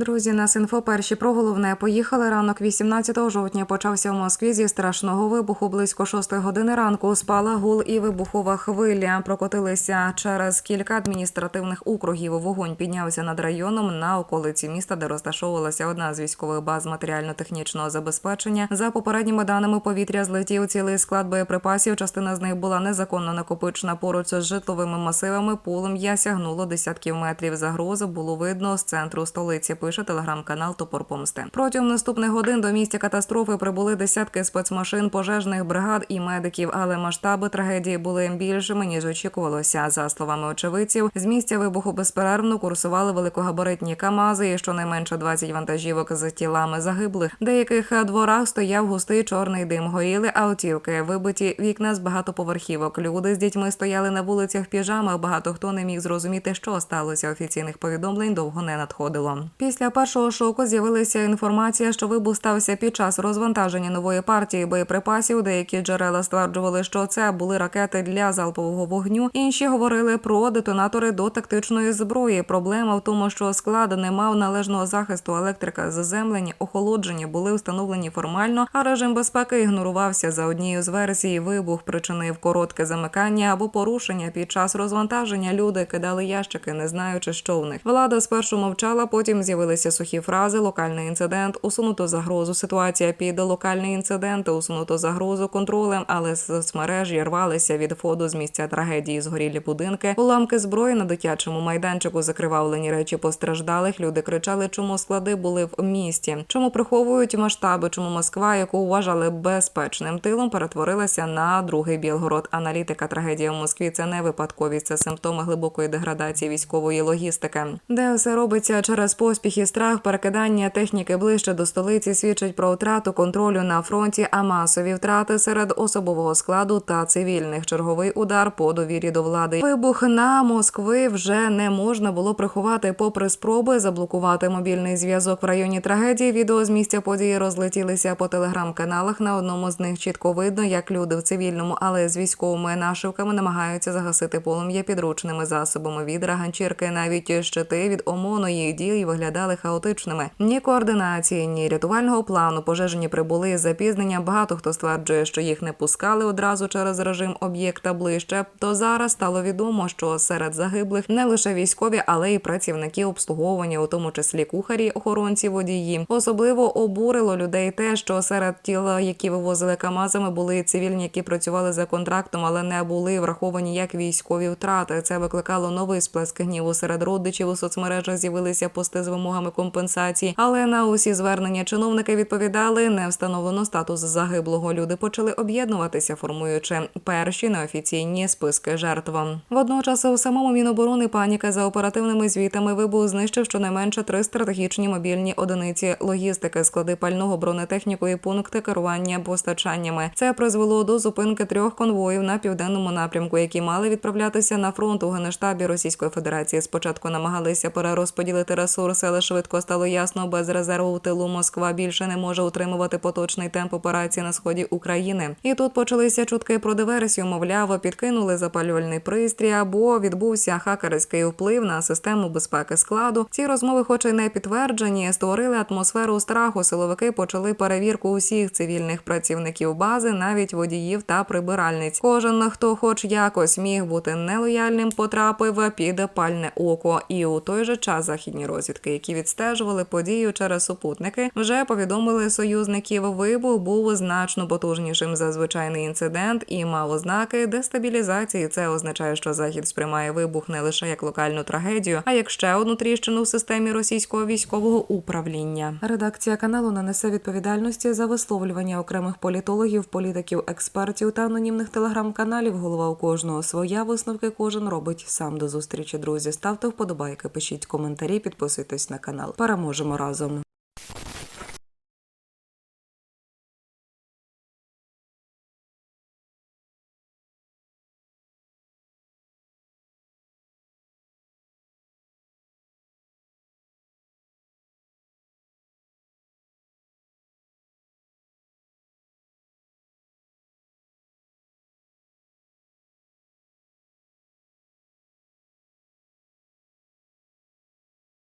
Друзі, нас інфо перші про головне поїхали. Ранок 18 жовтня почався в Москві зі страшного вибуху. Близько 6 години ранку спала гул і вибухова хвиля. Прокотилися через кілька адміністративних округів. Вогонь піднявся над районом на околиці міста, де розташовувалася одна з військових баз матеріально-технічного забезпечення. За попередніми даними повітря злетів цілий склад боєприпасів. Частина з них була незаконно накопичена поруч з житловими масивами. Полум'я сягнуло десятків метрів. Загрозу було видно з центру столиці. Пише телеграм-канал Топор Помсти. Протягом наступних годин до місця катастрофи прибули десятки спецмашин, пожежних бригад і медиків, але масштаби трагедії були більшими ніж очікувалося. За словами очевидців, з місця вибуху безперервно курсували великогабаритні камази і щонайменше 20 вантажівок з тілами загиблих. В деяких дворах стояв густий чорний дим. Горіли автівки, вибиті вікна з багатоповерхівок. Люди з дітьми стояли на вулицях піжамах. Багато хто не міг зрозуміти, що сталося. Офіційних повідомлень довго не надходило. Після першого шоку з'явилася інформація, що вибух стався під час розвантаження нової партії боєприпасів. Деякі джерела стверджували, що це були ракети для залпового вогню. Інші говорили про детонатори до тактичної зброї. Проблема в тому, що склад не мав належного захисту електрика, заземлені, охолодження були встановлені формально, а режим безпеки ігнорувався за однією з версій. Вибух причинив коротке замикання або порушення під час розвантаження. Люди кидали ящики, не знаючи, що в них. Влада спершу мовчала, потім з'явилися сухі фрази. Локальний інцидент, усунуто загрозу. Ситуація під локальний інцидент, усунуто загрозу контролем, але соцмережі рвалися від фоду з місця трагедії. Згорілі будинки, уламки зброї на дитячому майданчику, закривавлені речі постраждалих. Люди кричали, чому склади були в місті, чому приховують масштаби, чому Москва, яку вважали безпечним тилом, перетворилася на другий Білгород. Аналітика трагедія в Москві це не випадковість, це симптоми глибокої деградації військової логістики, де все робиться через поспіх і страх, перекидання техніки ближче до столиці свідчить про втрату контролю на фронті, а масові втрати серед особового складу та цивільних. Черговий удар по довірі до влади. Вибух на Москви вже не можна було приховати, попри спроби заблокувати мобільний зв'язок в районі трагедії. Відео з місця події розлетілися по телеграм-каналах. На одному з них чітко видно, як люди в цивільному, але з військовими нашивками намагаються загасити полум'я підручними засобами від ганчірки. Навіть щити від ОМОНу їх дій виглядали хаотичними. Ні координації, ні рятувального плану. Пожежені прибули з запізнення. Багато хто стверджує, що їх не пускали одразу через режим об'єкта ближче. То зараз стало відомо, що серед загиблих не лише військові, але й працівники обслуговування, у тому числі кухарі, охоронці, водії. Особливо обурило людей те, що серед тіл, які вивозили камазами, були цивільні, які працювали за контрактом, але не були враховані як військові втрати. Це викликало новий сплеск гніву серед родичів. У соцмережах з'явилися пости з вимогами компенсації. Але на усі звернення чиновники відповідали: не встановлено статус загиблого. Люди почали об'єднуватися, формуючи перші неофіційні списки жертв. Водночас у самому міноборони паніка за оперативними звітами вибух знищив щонайменше три стратегічні мобільні одиниці логістики, склади пального бронетехніку і пункти керування постачаннями. Це призвело до зупинки трьох конвоїв на південному напрямку, які мали відправлятися на фронт у генештабі Російської Федерації. Спочатку намагалися перерозподілити ресурси, але швидко стало ясно, без резерву в тилу Москва більше не може утримувати поточний темп операції на сході України. І тут почалися чутки про диверсію. Мовляв, підкинули запалювальний пристрій або відбувся хакерський вплив на систему безпеки складу. Ці розмови, хоч і не підтверджені, створили атмосферу страху. Силовики почали перевірку усіх цивільних працівників бази, навіть водіїв та прибиральниць. Кожен, хто, хоч якось міг бути нелояльним, потрапив під пальне око. І у той же час західні розвідки, які відстежували подію через супутники, вже повідомили союзників. Вибух був значно потужнішим за звичайний інцидент і мав ознаки дестабілізації. Це означає, що захід сприймає вибух не лише як локальну трагедію, а як ще одну тріщину в системі російського військового управління. Редакція каналу не несе відповідальності за висловлювання окремих політологів, політиків, експертів та анонімних телеграм-каналів. Голова у кожного своя висновки кожен робить сам до зустрічі. Друзі, ставте вподобайки, пишіть коментарі, підписуйтесь на канал. Переможемо разом.